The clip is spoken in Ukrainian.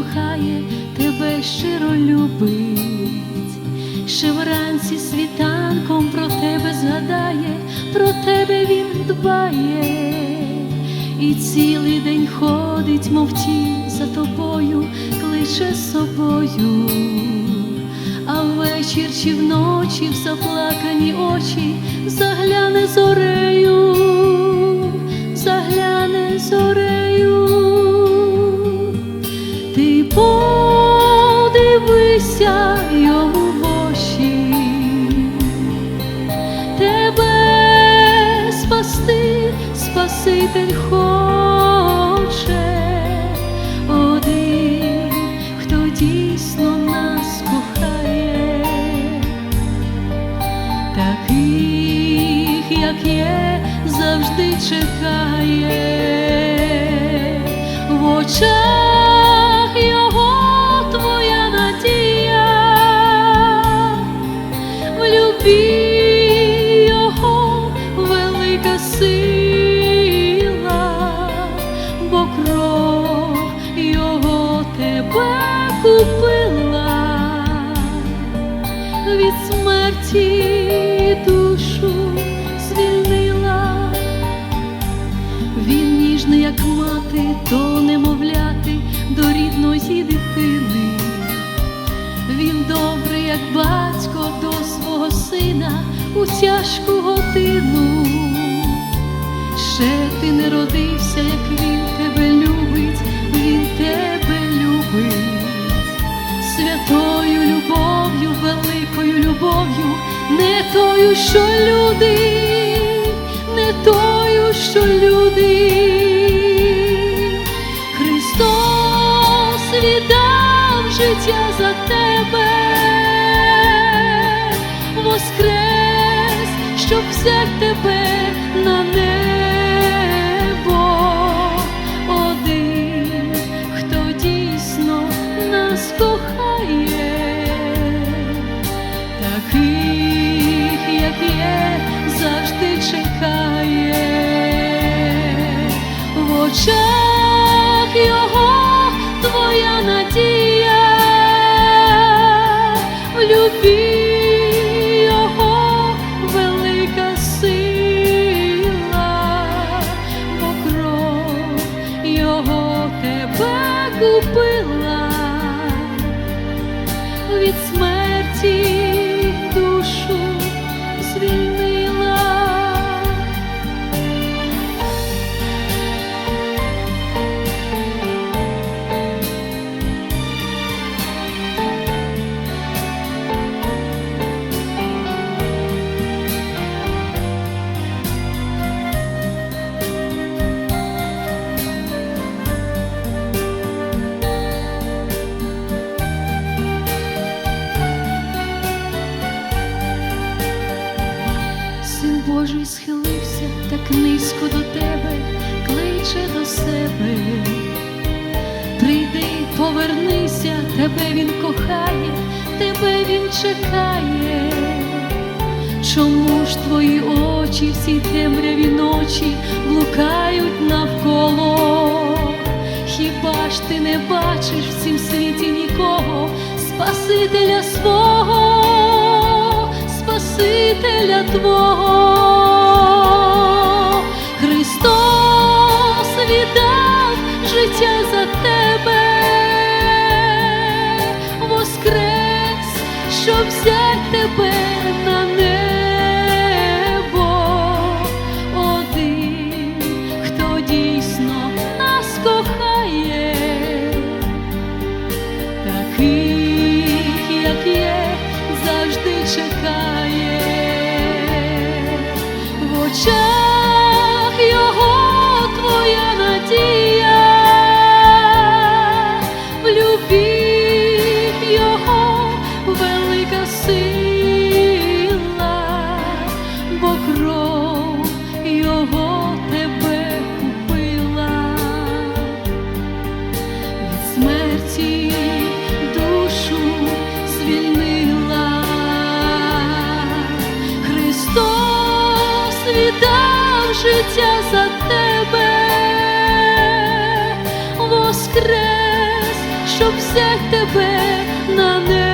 кохає, тебе щиро любить, ще вранці світанком про тебе згадає, про тебе він дбає, і цілий день ходить, мов тінь за тобою, кличе собою, а ввечір чи вночі в заплакані очі загляне зорею, Спаситель хоче, один, хто дійсно нас кохає, таких, як є, завжди чекає. В очах мати, до немовляти, до рідної дитини. Він добрий, як батько до свого сина у тяжку годину. Ще ти не родився, як він тебе любить, він тебе любить, святою любов'ю, великою любов'ю, не тою, що люди, не тою, що люди. Життя за тебе, воскрес, щоб взять тебе на небо, один, хто дійсно нас кохає, таких, як є, завжди чекає. В очах низько до тебе, кличе до себе. Прийди, повернися, тебе він кохає, тебе він чекає. Чому ж твої очі всі темряві ночі блукають навколо? Хіба ж ти не бачиш в цім світі нікого, Спасителя свого, Спасителя Твого? Життя за тебе, воскрес, щоб взять тебе на небо, один, хто дійсно нас кохає, таких, як є, завжди чекає. В очах віддав життя за тебе, воскрес. щоб взять тебе на небо.